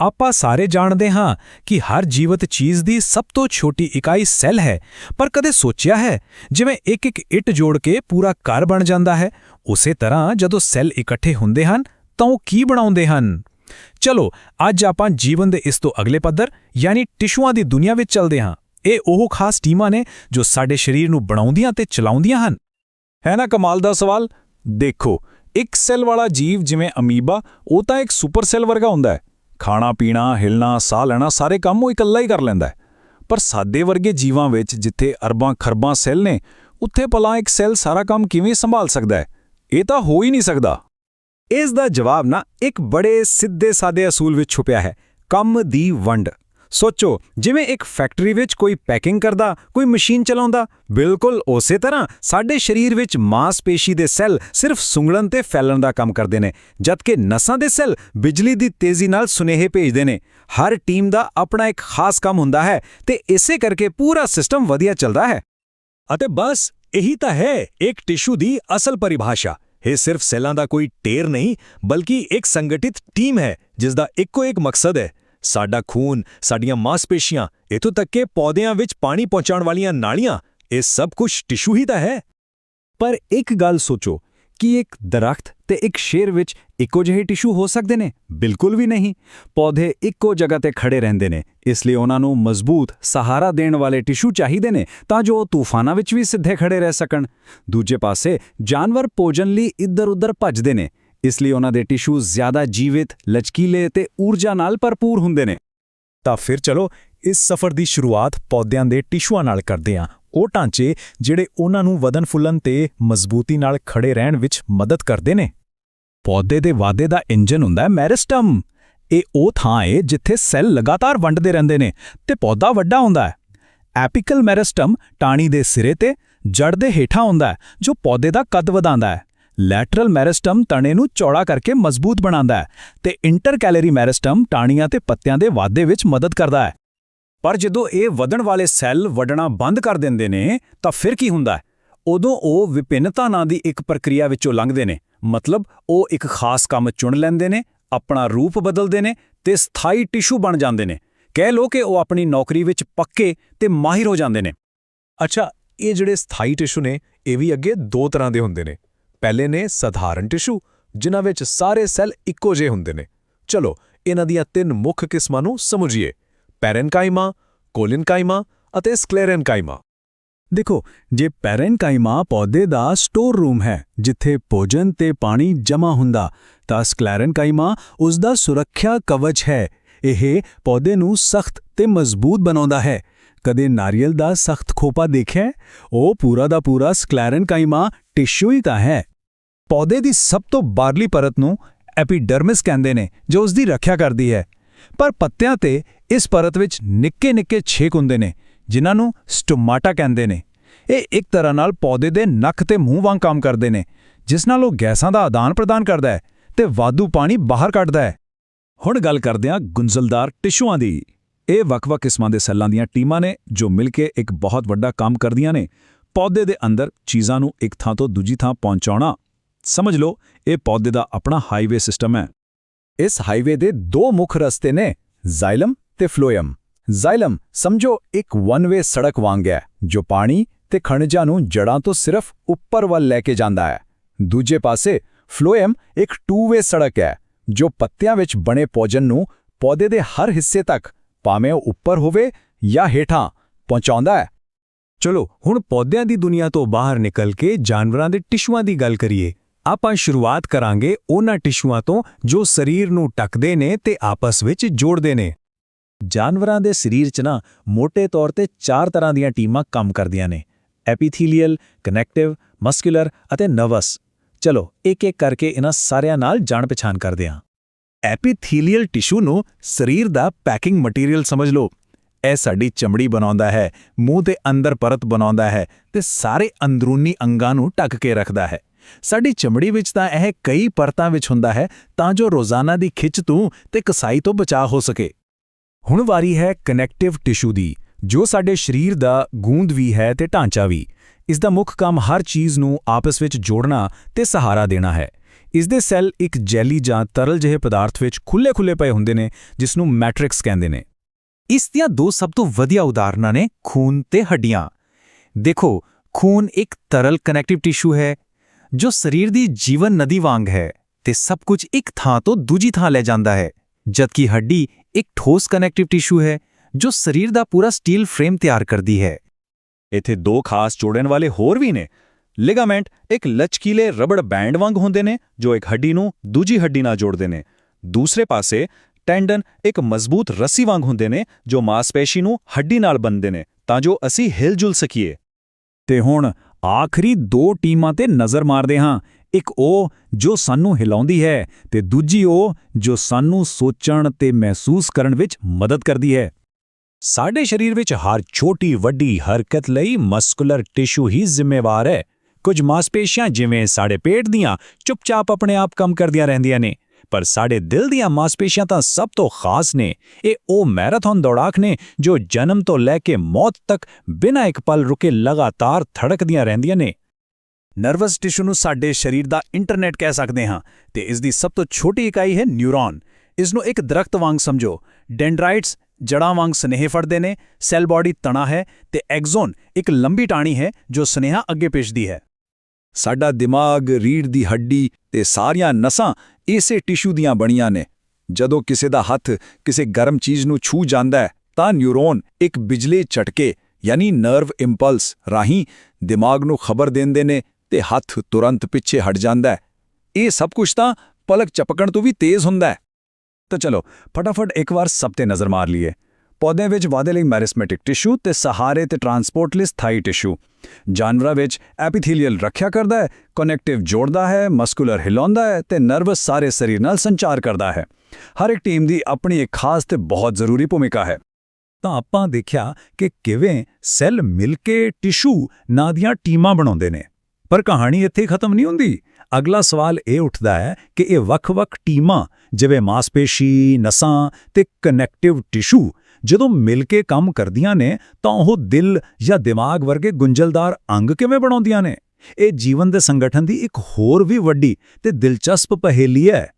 ਆਪਾਂ ਸਾਰੇ ਜਾਣਦੇ ਹਾਂ ਕਿ ਹਰ ਜੀਵਤ ਚੀਜ਼ ਦੀ ਸਭ ਤੋਂ ਛੋਟੀ ਇਕਾਈ ਸੈੱਲ ਹੈ, ਪਰ ਕਦੇ ਸੋਚਿਆ ਹੈ, ਜਿਵੇਂ ਇੱਕ ਇੱਕ ਇੱਟ ਜੋੜ ਕੇ ਪੂਰਾ ਘਰ ਬਣ ਜਾਂਦਾ ਹੈ, ਉਸੇ ਤਰ੍ਹਾਂ ਜਦੋਂ ਸੈੱਲ ਇਕੱਠੇ ਹੁੰਦੇ ਹਨ, ਤਾਂ ਉਹ ਕੀ ਬਣਾਉਂਦੇ ਹਨ? ਚਲੋ, ਅੱਜ ਆਪਾਂ ਜੀਵਨ ਦੇ ਇਸ ਤੋਂ ਅਗਲੇ ਪੱਧਰ, ਯਾਨੀ ਟਿਸ਼ੂਆਂ ਦੀ ਦੁਨੀਆ ਵਿੱਚ ਚੱਲਦੇ ਹਾਂ। ਇਹ ਉਹ ਖਾਸ ਟੀਮਾਂ ਨੇ ਜੋ ਸਾਡੇ ਸਰੀਰ ਨੂੰ ਬਣਾਉਂਦੀਆਂ ਤੇ ਚਲਾਉਂਦੀਆਂ ਹਨ। ਹੈ ਨਾ ਕਮਾਲ ਦਾ ਸਵਾਲ? ਦੇਖੋ, ਇੱਕ ਸੈੱਲ ਵਾਲਾ ਜੀਵ ਜਿਵੇਂ ਅਮੀਬਾ, ਉਹ ਤਾਂ ਇੱਕ ਸੁਪਰ ਸੈੱਲ ਵਰਗਾ ਹੁੰਦਾ ਹੈ। ਖਾਣਾ, ਪੀਣਾ, ਹਿਲਣਾ, ਸਾਹ ਲੈਣਾ, ਸਾਰੇ ਕੰਮ ਉਹ ਇਕੱਲਾ ਹੀ ਕਰ ਲੈਂਦਾ ਹੈ। ਪਰ ਸਾਦੇ ਵਰਗੇ ਜੀਵਾਂ ਵਿੱਚ ਜਿੱਥੇ ਅਰਬਾਂ ਖਰਬਾਂ ਸੈੱਲ ਨੇ, ਉੱਥੇ ਭਲਾ ਇੱਕ ਸੈੱਲ ਸਾਰਾ ਕੰਮ ਕਿਵੇਂ ਸੰਭਾਲ ਸਕਦਾ ਹੈ? ਇਹ ਤਾਂ ਹੋ ਹੀ ਨਹੀਂ ਸਕਦਾ। ਇਸ ਦਾ ਜਵਾਬ ਨਾ ਇੱਕ ਬੜੇ ਸਿੱਧੇ ਸਾਦੇ ਅਸੂਲ ਵਿੱਚ ਛੁਪਿਆ ਹੈ। ਕੰਮ ਦੀ ਵੰਡ। ਸੋਚੋ, ਜਿਵੇਂ ਇੱਕ ਫੈਕਟਰੀ ਵਿੱਚ ਕੋਈ ਪੈਕਿੰਗ ਕਰਦਾ, ਕੋਈ ਮਸ਼ੀਨ ਚਲਾਉਂਦਾ, ਬਿਲਕੁਲ ਉਸੇ ਤਰ੍ਹਾਂ ਸਾਡੇ ਸਰੀਰ ਵਿੱਚ ਮਾਸਪੇਸ਼ੀ ਦੇ ਸੈੱਲ ਸਿਰਫ ਸੁੰਗੜਨ ਤੇ ਫੈਲਣ ਦਾ ਕੰਮ ਕਰਦੇ ਨੇ, ਜਦਕਿ ਨਸਾਂ ਦੇ ਸੈੱਲ ਬਿਜਲੀ ਦੀ ਤੇਜ਼ੀ ਨਾਲ ਸੁਨੇਹੇ ਭੇਜਦੇ ਨੇ। ਹਰ ਟੀਮ ਦਾ ਆਪਣਾ ਇੱਕ ਖਾਸ ਕੰਮ ਹੁੰਦਾ ਹੈ ਤੇ ਇਸੇ ਕਰਕੇ ਪੂਰਾ ਸਿਸਟਮ ਵਧੀਆ ਚੱਲਦਾ ਹੈ। ਅਤੇ ਬਸ, ਇਹੀ ਤਾਂ ਹੈ, ਇੱਕ ਟਿਸ਼ੂ ਦੀ ਅਸਲ ਪਰਿਭਾਸ਼ਾ। ਇਹ ਸਿਰਫ ਸੈੱਲਾਂ ਦਾ ਕੋਈ ਟੇਰ ਨਹੀਂ, ਬਲਕਿ ਇੱਕ ਸੰਗਠਿਤ ਟੀਮ ਹੈ ਜਿਸ ਦਾ ਇੱਕੋ ਇੱਕ ਮਕਸਦ ਹੈ ਸਾਡਾ ਖੂਨ, ਸਾਡੀਆਂ ਮਾਸਪੇਸ਼ੀਆਂ, ਇਥੋਂ ਤੱਕ ਕਿ ਪੌਦਿਆਂ ਵਿੱਚ ਪਾਣੀ ਪਹੁੰਚਾਉਣ ਵਾਲੀਆਂ ਨਾਲੀਆਂ, ਇਹ ਸਭ ਕੁਝ ਟਿਸ਼ੂ ਹੀ ਤਾਂ ਹੈ। ਪਰ ਇੱਕ ਗੱਲ ਸੋਚੋ, ਕਿ ਇੱਕ ਦਰਖਤ ਤੇ ਇੱਕ ਸ਼ੇਰ ਵਿੱਚ ਇੱਕੋ ਜਿਹੇ ਟਿਸ਼ੂ ਹੋ ਸਕਦੇ ਨੇ? ਬਿਲਕੁਲ ਵੀ ਨਹੀਂ। ਪੌਦੇ ਇੱਕੋ ਜਗ੍ਹਾ ਤੇ ਖੜੇ ਰਹਿੰਦੇ ਨੇ, ਇਸ ਲਈ ਉਹਨਾਂ ਨੂੰ ਮਜ਼ਬੂਤ ਸਹਾਰਾ ਦੇਣ ਵਾਲੇ ਟਿਸ਼ੂ ਚਾਹੀਦੇ ਨੇ, ਤਾਂ ਜੋ ਉਹ ਤੂਫਾਨਾਂ ਵਿੱਚ ਵੀ ਸਿੱਧੇ ਖੜੇ ਰਹਿ ਸਕਣ। ਦੂਜੇ ਪਾਸੇ, ਜਾਨਵਰ ਭੋਜਨ ਲਈ ਇੱਧਰ-ਉੱਧਰ ਭੱਜਦੇ ਨੇ ਇਸ ਲਈ ਉਹਨਾਂ ਦੇ ਟਿਸ਼ੂ ਜ਼ਿਆਦਾ ਜੀਵਿਤ, ਲਚਕੀਲੇ ਤੇ ਊਰਜਾ ਨਾਲ ਭਰਪੂਰ ਹੁੰਦੇ ਨੇ। ਤਾਂ ਫਿਰ ਚਲੋ, ਇਸ ਸਫ਼ਰ ਦੀ ਸ਼ੁਰੂਆਤ ਪੌਦਿਆਂ ਦੇ ਟਿਸ਼ੂਆਂ ਨਾਲ ਕਰਦੇ ਹਾਂ। ਉਹ ਢਾਂਚੇ ਜਿਹੜੇ ਉਹਨਾਂ ਨੂੰ ਵਧਨ ਫੁੱਲਣ ਤੇ ਮਜ਼ਬੂਤੀ ਨਾਲ ਖੜੇ ਰਹਿਣ ਵਿੱਚ ਮਦਦ ਕਰਦੇ ਨੇ। ਪੌਦੇ ਦੇ ਵਾਧੇ ਦਾ ਇੰਜਨ ਹੁੰਦਾ ਹੈ ਮੈਰਿਸਟਮ। ਇਹ ਉਹ ਥਾਂ ਹੈ ਜਿੱਥੇ ਸੈੱਲ ਲਗਾਤਾਰ ਵੰਡਦੇ ਰਹਿੰਦੇ ਨੇ ਤੇ ਪੌਦਾ ਵੱਡਾ ਹੁੰਦਾ ਹੈ। ਐਪੀਕਲ ਮੈਰਿਸਟਮ ਟਾਣੀ ਦੇ ਸਿਰੇ ਤੇ ਜੜ ਦੇ ਹੇਠਾਂ ਹੁੰਦਾ ਜੋ ਪੌਦੇ ਦਾ ਕੱਦ ਵਧਾਉਂਦਾ ਹੈ। ਲੈਟਰਲ ਮੈਰਿਸਟਮ ਤਣੇ ਨੂੰ ਚੌੜਾ ਕਰਕੇ ਮਜ਼ਬੂਤ ਬਣਾਉਂਦਾ ਹੈ ਤੇ ਇੰਟਰਕੈਲਰੀ ਮੈਰਿਸਟਮ ਟਾਣੀਆਂ ਤੇ ਪੱਤਿਆਂ ਦੇ ਵਾਧੇ ਵਿੱਚ ਮਦਦ ਕਰਦਾ ਹੈ। ਪਰ ਜਦੋਂ ਇਹ ਵਧਣ ਵਾਲੇ ਸੈੱਲ ਵੱਡਣਾ ਬੰਦ ਕਰ ਦਿੰਦੇ ਨੇ, ਤਾਂ ਫਿਰ ਕੀ ਹੁੰਦਾ ਹੈ? ਉਦੋਂ ਉਹ ਵਿਭਿੰਨਤਾ ਨਾਂ ਦੀ ਇੱਕ ਪ੍ਰਕਿਰਿਆ ਵਿੱਚੋਂ ਲੰਘਦੇ ਨੇ। ਮਤਲਬ ਉਹ ਇੱਕ ਖਾਸ ਕੰਮ ਚੁਣ ਲੈਂਦੇ ਨੇ, ਆਪਣਾ ਰੂਪ ਬਦਲਦੇ ਨੇ ਤੇ ਸਥਾਈ ਟਿਸ਼ੂ ਬਣ ਜਾਂਦੇ ਨੇ। ਕਹਿ ਲੋ ਕਿ ਉਹ ਆਪਣੀ ਨੌਕਰੀ ਵਿੱਚ ਪੱਕੇ ਤੇ ਮਾਹਿਰ ਹੋ ਜਾਂਦੇ ਨੇ। ਅੱਛਾ, ਇਹ ਜਿਹੜੇ ਸਥਾਈ ਟਿਸ਼ੂ ਨੇ, ਇਹ ਵੀ ਅੱਗੇ ਦੋ ਤਰ੍ਹਾਂ ਦੇ ਹੁੰਦੇ ਨੇ। ਪਹਿਲੇ ਨੇ ਸਧਾਰਨ ਟਿਸ਼ੂ, ਜਿਨ੍ਹਾਂ ਵਿੱਚ ਸਾਰੇ ਸੈੱਲ ਇੱਕੋ ਜਿਹੇ ਹੁੰਦੇ ਨੇ। ਚਲੋ, ਇਹਨਾਂ ਦੀਆਂ ਤਿੰਨ ਮੁੱਖ ਕਿਸਮਾਂ ਨੂੰ ਸਮਝੀਏ। ਪੈਰੈਨਕਾਈਮਾ, ਕੋਲਿਨਕਾਈਮਾ ਅਤੇ ਸਕਲੇਰਨਕਾਈਮਾ। ਦੇਖੋ, ਜੇ ਪੈਰੈਨਕਾਈਮਾ ਪੌਦੇ ਦਾ ਸਟੋਰ ਰੂਮ ਹੈ, ਜਿੱਥੇ ਭੋਜਨ ਤੇ ਪਾਣੀ ਜਮ੍ਹਾਂ ਹੁੰਦਾ, ਤਾਂ ਸਕਲੈਰਨਕਾਈਮਾ ਉਸ ਦਾ ਸੁਰੱਖਿਆ ਕਵਚ ਹੈ। ਇਹ ਪੌਦੇ ਨੂੰ ਸਖਤ ਤੇ ਮਜ਼ਬੂਤ ਬਣਾਉਂਦਾ ਹੈ। ਕਦੇ ਨਾਰੀਅਲ ਦਾ ਸਖਤ ਖੋਪਾ ਦੇਖਿਆ ਉਹ ਪੂਰਾ ਦਾ ਪੂਰਾ ਸਕਲੈਰਨਕਾਈਮਾ ਟਿਸ਼ੂ ਹੀ ਤਾਂ ਹੈ। ਪੌਦੇ ਦੀ ਸਭ ਤੋਂ ਬਾਹਰਲੀ ਪਰਤ ਨੂੰ ਐਪੀਡਰਮਿਸ ਕਹਿੰਦੇ ਨੇ, ਜੋ ਉਸ ਦੀ ਰੱਖਿਆ ਕਰਦੀ ਹੈ। ਪਰ ਪੱਤਿਆਂ ਤੇ ਇਸ ਪਰਤ ਵਿੱਚ ਨਿੱਕੇ-ਨਿੱਕੇ ਛੇਕ ਹੁੰਦੇ ਨੇ, ਜਿਨ੍ਹਾਂ ਨੂੰ ਸਟੋਮਾਟਾ ਕਹਿੰਦੇ ਨੇ। ਇਹ ਇੱਕ ਤਰ੍ਹਾਂ ਨਾਲ ਪੌਦੇ ਦੇ ਨੱਕ ਤੇ ਮੂੰਹ ਵਾਂਗ ਕੰਮ ਕਰਦੇ ਨੇ, ਜਿਸ ਨਾਲ ਉਹ ਗੈਸਾਂ ਦਾ ਆਦਾਨ ਪ੍ਰਦਾਨ ਕਰਦਾ ਹੈ ਤੇ ਵਾਧੂ ਪਾਣੀ ਬਾਹਰ ਕੱਢਦਾ ਹੈ। ਹੁਣ ਗੱਲ ਕਰਦੇ ਹਾਂ ਗੁੰਝਲਦਾਰ ਟਿਸ਼ੂਆਂ ਦੀ। ਇਹ ਵੱਖ-ਵੱਖ ਕਿਸਮਾਂ ਦੇ ਸੈੱਲਾਂ ਦੀਆਂ ਟੀਮਾਂ ਨੇ ਜੋ ਮਿਲ ਕੇ ਇੱਕ ਬਹੁਤ ਵੱਡਾ ਕੰਮ ਕਰਦੀਆਂ ਨੇ। ਪੌਦੇ ਦੇ ਅੰਦਰ ਚੀਜ਼ਾਂ ਨੂੰ ਇੱਕ ਥਾਂ ਤੋਂ ਦੂਜੀ ਥਾਂ ਪਹੁੰਚਾਉਣਾ। ਸਮਝ ਲਓ, ਇਹ ਪੌਦੇ ਦਾ ਆਪਣਾ ਹਾਈਵੇ ਸਿਸਟਮ ਹੈ। ਇਸ ਹਾਈਵੇ ਦੇ ਦੋ ਮੁੱਖ ਰਸਤੇ ਨੇ ਜ਼ਾਇਲਮ ਤੇ ਫਲੋਇਮ। ਜ਼ਾਇਲਮ, ਸਮਝੋ, ਇੱਕ ਵਨ ਵੇ ਸੜਕ ਵਾਂਗ ਹੈ, ਜੋ ਪਾਣੀ ਤੇ ਖਣਿਜਾਂ ਨੂੰ ਜੜਾਂ ਤੋਂ ਸਿਰਫ ਉੱਪਰ ਵੱਲ ਲੈ ਕੇ ਜਾਂਦਾ ਹੈ। ਦੂਜੇ ਪਾਸੇ, ਫਲੋਇਮ ਇੱਕ ਟੂ ਵੇ ਸੜਕ ਹੈ, ਜੋ ਪੱਤਿਆਂ ਵਿੱਚ ਬਣੇ ਭੋਜਨ ਨੂੰ ਪੌਦੇ ਦੇ ਹਰ ਹਿੱਸੇ ਤੱਕ ਭਾਵੇਂ ਉਹ ਉੱਪਰ ਹੋਵੇ ਜਾਂ ਹੇਠਾਂ, ਪਹੁੰਚਾਉਂਦਾ ਹੈ। ਚਲੋ, ਹੁਣ ਪੌਦਿਆਂ ਦੀ ਦੁਨੀਆ ਤੋਂ ਬਾਹਰ ਨਿਕਲ ਕੇ ਜਾਨਵਰਾਂ ਦੇ ਟਿਸ਼ੂਆਂ ਦੀ ਗੱਲ ਕਰੀਏ। ਆਪਾਂ ਸ਼ੁਰੂਆਤ ਕਰਾਂਗੇ ਉਹਨਾਂ ਟਿਸ਼ੂਆਂ ਤੋਂ ਜੋ ਸਰੀਰ ਨੂੰ ਟੱਕਦੇ ਨੇ ਤੇ ਆਪਸ ਵਿੱਚ ਜੋੜਦੇ ਨੇ। ਜਾਨਵਰਾਂ ਦੇ ਸਰੀਰ 'ਚ ਨਾ ਮੋٹے ਤੌਰ ਤੇ ਚਾਰ ਤਰ੍ਹਾਂ ਦੀਆਂ ਟੀਮਾਂ ਕੰਮ ਕਰਦੀਆਂ ਨੇ। ਐਪੀਥੀਲੀਅਲ, ਕਨੈਕਟਿਵ, ਮਸਕੂਲਰ ਅਤੇ ਨਰਵਸ। ਚਲੋ ਇੱਕ ਇੱਕ ਕਰਕੇ ਇਹਨਾਂ ਸਾਰਿਆਂ ਨਾਲ ਜਾਣ ਪਛਾਣ ਕਰਦੇ ਹਾਂ। ਐਪੀਥੀਲੀਅਲ ਟਿਸ਼ੂ ਨੂੰ ਸਰੀਰ ਦਾ ਪੈਕਿੰਗ ਮਟੀਰੀਅਲ ਸਮਝ ਲਓ। ਇਹ ਸਾਡੀ ਚਮੜੀ ਬਣਾਉਂਦਾ ਹੈ, ਮੂੰਹ ਦੇ ਅੰਦਰ ਪਰਤ ਬਣਾਉਂਦਾ ਹੈ ਤੇ ਸਾਰੇ ਅੰਦਰੂਨੀ ਅੰਗਾਂ ਨੂੰ ਢੱਕ ਕੇ ਰੱਖਦਾ ਹੈ। ਸਾਡੀ ਚਮੜੀ ਵਿੱਚ ਤਾਂ ਇਹ ਕਈ ਪਰਤਾਂ ਵਿੱਚ ਹੁੰਦਾ ਹੈ, ਤਾਂ ਜੋ ਰੋਜ਼ਾਨਾ ਦੀ ਖਿੱਚ ਤੋਂ ਤੇ ਕਸਾਈ ਤੋਂ ਬਚਾਅ ਹੋ ਸਕੇ। ਹੁਣ ਵਾਰੀ ਹੈ ਕਨੈਕਟਿਵ ਟਿਸ਼ੂ ਦੀ, ਜੋ ਸਾਡੇ ਸਰੀਰ ਦਾ ਗੂੰਦ ਵੀ ਹੈ ਤੇ ਢਾਂਚਾ ਵੀ। ਇਸ ਦਾ ਮੁੱਖ ਕੰਮ ਹਰ ਚੀਜ਼ ਨੂੰ ਆਪਸ ਵਿੱਚ ਜੋੜਨਾ ਤੇ ਸਹਾਰਾ ਦੇਣਾ ਹੈ। ਇਸ ਦੇ ਸੈੱਲ ਇੱਕ ਜੈਲੀ ਜਾਂ ਤਰਲ ਜਿਹੇ ਪਦਾਰਥ ਵਿੱਚ ਖੁੱਲੇ-ਖੁੱਲੇ ਪਏ ਹੁੰਦੇ ਨੇ ਜਿਸ ਨੂੰ ਮੈਟ੍ਰਿਕਸ ਕਹਿੰਦੇ ਨੇ। ਇਸ ਦੀਆਂ ਦੋ ਸਭ ਤੋਂ ਵਧੀਆ ਉਦਾਹਰਨਾਂ ਨੇ ਖੂਨ ਤੇ ਹੱਡੀਆਂ। ਦੇਖੋ, ਖੂਨ ਇੱਕ ਤਰਲ ਕਨੈਕਟਿਵ ਟਿਸ਼ੂ ਹੈ, ਜੋ ਸਰੀਰ ਦੀ ਜੀਵਨ ਨਦੀ ਵਾਂਗ ਹੈ ਤੇ ਸਭ ਕੁਝ ਇੱਕ ਥਾਂ ਤੋਂ ਦੂਜੀ ਥਾਂ ਲੈ ਜਾਂਦਾ ਹੈ, ਜਦਕਿ ਹੱਡੀ ਇੱਕ ਠੋਸ ਕਨੈਕਟਿਵ ਟਿਸ਼ੂ ਹੈ, ਜੋ ਸਰੀਰ ਦਾ ਪੂਰਾ ਸਟੀਲ ਫਰੇਮ ਤਿਆਰ ਕਰਦੀ ਹੈ। ਇੱਥੇ ਦੋ ਖਾਸ ਜੋੜਨ ਵਾਲੇ ਹੋਰ ਵੀ ਨੇ। ਲਿਗਾਮੈਂਟ ਇੱਕ ਲਚਕੀਲੇ ਰਬੜ ਬੈਂਡ ਵਾਂਗ ਹੁੰਦੇ ਨੇ, ਜੋ ਇੱਕ ਹੱਡੀ ਨੂੰ ਦੂਜੀ ਹੱਡੀ ਨਾਲ ਜੋੜਦੇ ਨੇ। ਦੂਸਰੇ ਪਾਸੇ, ਟੈਂਡਨ ਇੱਕ ਮਜ਼ਬੂਤ ਰੱਸੀ ਵਾਂਗ ਹੁੰਦੇ ਨੇ, ਜੋ ਮਾਸਪੇਸ਼ੀ ਨੂੰ ਹੱਡੀ ਨਾਲ ਬੰਨ੍ਹਦੇ ਨੇ, ਤਾਂ ਜੋ ਅਸੀਂ ਹਿਲ-ਜੁਲ ਸਕੀਏ। ਤੇ ਹੁਣ ਆਖਰੀ ਦੋ ਟੀਮਾਂ ਤੇ ਨਜ਼ਰ ਮਾਰਦੇ ਹਾਂ। ਇੱਕ ਉਹ ਜੋ ਸਾਨੂੰ ਹਿਲਾਉਂਦੀ ਹੈ ਤੇ ਦੂਜੀ ਉਹ ਜੋ ਸਾਨੂੰ ਸੋਚਣ ਤੇ ਮਹਿਸੂਸ ਕਰਨ ਵਿੱਚ ਮਦਦ ਕਰਦੀ ਹੈ। ਸਾਡੇ ਸਰੀਰ ਵਿੱਚ ਹਰ ਛੋਟੀ ਵੱਡੀ ਹਰਕਤ ਲਈ ਮਸਕੂਲਰ ਟਿਸ਼ੂ ਹੀ ਜ਼ਿੰਮੇਵਾਰ ਹੈ। ਕੁਝ ਮਾਸਪੇਸ਼ੀਆਂ ਜਿਵੇਂ ਸਾਡੇ ਪੇਟ ਦੀਆਂ ਚੁੱਪਚਾਪ ਆਪਣੇ ਆਪ ਕੰਮ ਕਰਦੀਆਂ ਰਹਿੰਦੀਆਂ ਨੇ, ਪਰ ਸਾਡੇ ਦਿਲ ਦੀਆਂ ਮਾਸਪੇਸ਼ੀਆਂ ਤਾਂ ਸਭ ਤੋਂ ਖਾਸ ਨੇ। ਇਹ ਉਹ ਮੈਰਾਥਨ ਦੌੜਾਕ ਨੇ ਜੋ ਜਨਮ ਤੋਂ ਲੈ ਕੇ ਮੌਤ ਤੱਕ ਬਿਨਾਂ ਇੱਕ ਪਲ ਰੁਕੇ ਲਗਾਤਾਰ ਧੜਕਦੀਆਂ ਰਹਿੰਦੀਆਂ ਨੇ। ਨਰਵਸ ਟਿਸ਼ੂ ਨੂੰ ਸਾਡੇ ਸਰੀਰ ਦਾ ਇੰਟਰਨੈਟ ਕਹਿ ਸਕਦੇ ਹਾਂ ਤੇ ਇਸ ਦੀ ਸਭ ਤੋਂ ਛੋਟੀ ਇਕਾਈ ਹੈ ਨਿਊਰੋਨ। ਇਸ ਨੂੰ ਇੱਕ ਦਰਖਤ ਵਾਂਗ ਸਮਝੋ। ਡੈਂਡਰਾਈਟਸ ਜੜਾਂ ਵਾਂਗ ਸਨੇਹ ਫੜਦੇ ਨੇ, ਸੈੱਲ ਬਾਡੀ ਤਣਾ ਹੈ ਤੇ ਐਗਜ਼ੋਨ ਇੱਕ ਲੰਬੀ ਟਾਣੀ ਹੈ ਜੋ ਸਨੇਹਾ ਅੱਗੇ ਪੇਸ਼ਦੀ ਹੈ। ਸਾਡਾ ਦਿਮਾਗ ਰੀੜ ਦੀ ਹੱਡੀ ਤੇ ਸਾਰੀਆਂ ਨਸਾਂ ਇਸੇ ਟਿਸ਼ੂ ਦੀਆਂ ਬਣੀਆਂ ਨੇ। ਜਦੋਂ ਕਿਸੇ ਦਾ ਹੱਥ ਕਿਸੇ ਗਰਮ ਚੀਜ਼ ਨੂੰ ਛੂ ਜਾਂਦਾ ਹੈ, ਤਾਂ ਨਿਊਰੋਨ ਇੱਕ ਬਿਜਲੀ ਝਟਕੇ, ਯਾਨੀ ਨਰਵ ਇੰਪਲਸ ਰਾਹੀਂ ਦਿਮਾਗ ਨੂੰ ਖਬਰ ਦਿੰਦੇ ਨੇ ਤੇ ਹੱਥ ਤੁਰੰਤ ਪਿੱਛੇ ਹਟ ਜਾਂਦਾ ਹੈ। ਇਹ ਸਭ ਕੁਝ ਤਾਂ ਪਲਕ ਚਪਕਣ ਤੋਂ ਵੀ ਤੇਜ਼ ਹੁੰਦਾ ਹੈ। ਤਾਂ ਚਲੋ, ਫਟਾਫਟ ਇੱਕ ਵਾਰ ਸਭ ਤੇ ਨਜ਼ਰ ਮਾਰ ਲਈਏ। ਪੌਦੇ ਵਿੱਚ ਵਾਧੇ ਲਈ ਮੈਰਿਸਮੈਟਿਕ ਟਿਸ਼ੂ ਤੇ ਸਹਾਰੇ ਤੇ ਟਰਾਂਸਪੋਰਟ ਲਈ ਸਥਾਈ ਟਿਸ਼ੂ। ਜਾਨਵਰਾਂ ਵਿੱਚ ਐਪੀਥੀਲੀਅਲ ਰੱਖਿਆ ਕਰਦਾ ਹੈ, ਕਨੈਕਟਿਵ ਜੋੜਦਾ ਹੈ, ਮਸਕੂਲਰ ਹਿਲਾਉਂਦਾ ਹੈ ਤੇ ਨਰਵਸ ਸਾਰੇ ਸਰੀਰ ਨਾਲ ਸੰਚਾਰ ਕਰਦਾ ਹੈ। ਹਰ ਇੱਕ ਟੀਮ ਦੀ ਆਪਣੀ ਇੱਕ ਖਾਸ ਤੇ ਬਹੁਤ ਜ਼ਰੂਰੀ ਭੂਮਿਕਾ ਹੈ। ਤਾਂ ਆਪਾਂ ਦੇਖਿਆ ਕਿ ਕਿਵੇਂ ਸੈੱਲ ਮਿਲ ਕੇ ਟਿਸ਼ੂ ਨਾਂ ਦੀਆਂ ਟੀਮਾਂ ਬਣਾਉਂਦੇ ਨੇ। ਪਰ ਕਹਾਣੀ ਇੱਥੇ ਹੀ ਖਤਮ ਨਹੀਂ ਹੁੰਦੀ। ਅਗਲਾ ਸਵਾਲ ਇਹ ਉੱਠਦਾ ਹੈ ਕਿ ਇਹ ਵੱਖ-ਵੱਖ ਟੀਮਾਂ, ਜਿਵੇਂ ਮਾਸਪੇਸ਼ੀ, ਨਸਾਂ ਤੇ ਕਨੈਕਟਿਵ ਟਿਸ਼ੂ ਜਦੋਂ ਮਿਲ ਕੇ ਕੰਮ ਕਰਦੀਆਂ ਨੇ, ਤਾਂ ਉਹ ਦਿਲ ਜਾਂ ਦਿਮਾਗ ਵਰਗੇ ਗੁੰਝਲਦਾਰ ਅੰਗ ਕਿਵੇਂ ਬਣਾਉਂਦੀਆਂ ਨੇ? ਇਹ ਜੀਵਨ ਦੇ ਸੰਗਠਨ ਦੀ ਇੱਕ ਹੋਰ ਵੀ ਵੱਡੀ ਤੇ ਦਿਲਚਸਪ ਪਹੇਲੀ ਹੈ।